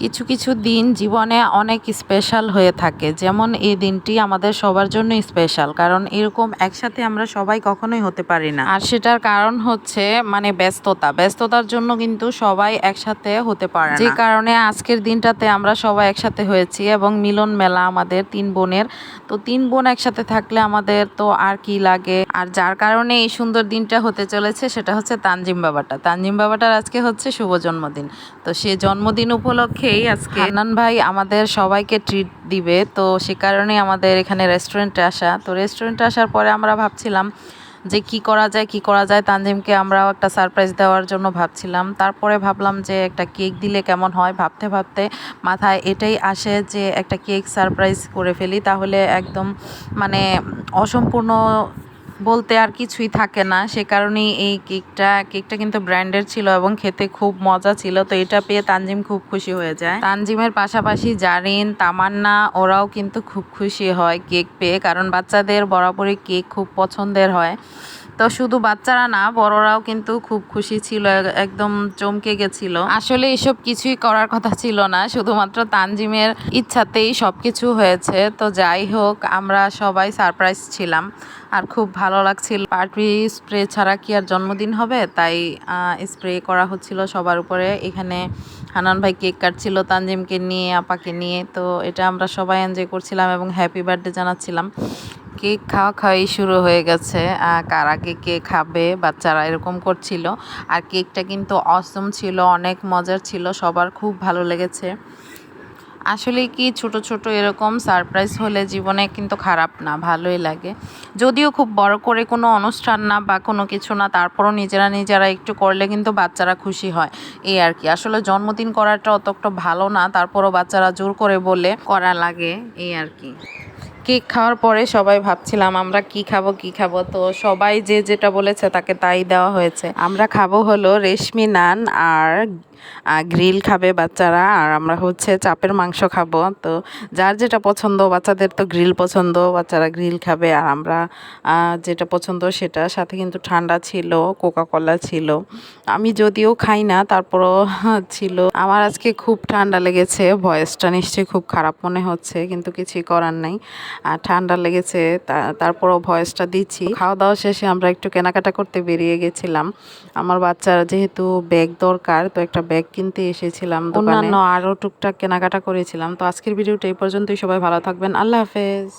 কিছু কিছু দিন জীবনে অনেক স্পেশাল হয়ে থাকে। যেমন এই দিনটি আমাদের সবার জন্য স্পেশাল কারণ এরকম একসাথে আমরা সবাই কখনোই হতে পারি না। আর সেটার কারণ হচ্ছে মানে ব্যস্ততা। ব্যস্ততার জন্য কিন্তু সবাই একসাথে হতে পারে যে কারণে আজকের দিনটাতে আমরা সবাই একসাথে হয়েছি এবং মিলন মেলা আমাদের তিন বোনের। তো তিন বোন একসাথে থাকলে আমাদের তো আর কি লাগে? আর যার কারণে এই সুন্দর দিনটা হতে চলেছে সেটা হচ্ছে তানজিম বাবাটা। তানজিম বাবাটার আজকে হচ্ছে শুভ জন্মদিন। তো সে জন্মদিন উপলক্ষেই আজকে। হান্নান ভাই আমাদের সবাইকে ট্রিট দিবে, তো সে কারণে আমাদের এখানে রেস্টুরেন্টে আসা। তো রেস্টুরেন্টে আসার পরে আমরা ভাবছিলাম যে কি করা যায়, কি করা যায়। তানজিমকে আমরাও একটা সারপ্রাইজ দেওয়ার জন্য ভাবছিলাম। তারপরে ভাবলাম যে একটা কেক দিলে কেমন হয়? ভাবতে ভাবতে মাথায় এটাই আসে যে একটা কেক সারপ্রাইজ করে ফেলি। তাহলে একদম মানে অসম্পূর্ণ বলতে আর কিছুই থাকে না। সে কারণেই এই কেকটা কেকটা কিন্তু ব্র্যান্ডের ছিল এবং খেতে খুব মজা ছিল। তো এটা পেয়ে তানজিম খুব খুশি হয়ে যায়। তানজিমের পাশাপাশি জারিন, তামান্না, ওরাও কিন্তু খুব খুশি হয় কেক পেয়ে। কারণ বাচ্চাদের বরাবরই কেক খুব পছন্দের হয়। তো শুধু বাচ্চারা না, বড়রাও কিন্তু খুব খুশি ছিল, একদম চমকে গেছিল। আসলে এসব কিছুই করার কথা ছিল না, শুধুমাত্র তানজিমের ইচ্ছাতেই সব কিছু হয়েছে। তো যাই হোক, আমরা সবাই সারপ্রাইজ ছিলাম, আর খুব ভালো লাগছিল। পার্টি স্প্রে ছাড়া কি আর জন্মদিন হবে? তাই স্প্রে করা হচ্ছিল সবার উপরে। এখানে হানান ভাই কেক কাটছিল তানজিমকে নিয়ে, আপাকে নিয়ে। তো এটা আমরা সবাই এনজয় করছিলাম এবং হ্যাপি বার্থডে জানাচ্ছিলাম। কেক খাওয়া খাওয়াই শুরু হয়ে গেছে কার কে খাবে, বাচ্চারা এরকম করছিল। আর কেকটা কিন্তু অসম ছিল, অনেক মজার ছিল, সবার খুব ভালো লেগেছে। আসলে কি ছোট ছোট এরকম সারপ্রাইজ হলে জীবনে কিন্তু খারাপ না, ভালোই লাগে। যদিও খুব বড় করে কোনো অনুষ্ঠান না বা কোনো কিছু না, তারপরও নিজেরা নিজেরা একটু করলে কিন্তু বাচ্চারা খুশি হয়, এই আর কি। আসলে জন্মদিন করাটা অতটা ভালো না, তারপরও বাচ্চারা জোর করে বলে করা লাগে, এই আর কি। কেক খাওয়ার পরে সবাই ভাবছিলাম, আমরা কি খাব কি খাব? তো সবাই যে যেটা বলেছে তাকে তাই দেওয়া হয়েছে। আমরা খাব হলো রেশমি নান আর গ্রিল খাবে বাচ্চারা, আর আমরা হচ্ছে চাপের মাংস খাব। তো যার যেটা পছন্দ, বাচ্চাদের তো গ্রিল পছন্দ, বাচ্চারা গ্রিল খাবে। আর আমরা যেটা পছন্দ সেটা, সাথে কিন্তু ঠান্ডা ছিল কোকা কলা ছিল। আমি যদিও খাই না, তারপরও ছিল। আমার আজকে খুব ঠান্ডা লেগেছে, ভয়েসটা নিশ্চয়ই খুব খারাপ মনে হচ্ছে, কিন্তু কিছুই করার নাই। ঠান্ডা লেগেছে তারপরও ভয়েসটা দিচ্ছি। খাওয়া দাওয়া শেষে আমরা একটু কেনাকাটা করতে বেরিয়ে গেছিলাম। আমার বাচ্চার যেহেতু ব্যাগ দরকার, তো একটা ব্যাগ কিনতে এসেছিলাম অন্যান্য আরও টুকটাক কেনাকাটা করেছিলাম। তো আজকের ভিডিওটা এই পর্যন্তই। সবাই ভালো থাকবেন। আল্লাহ হাফেজ।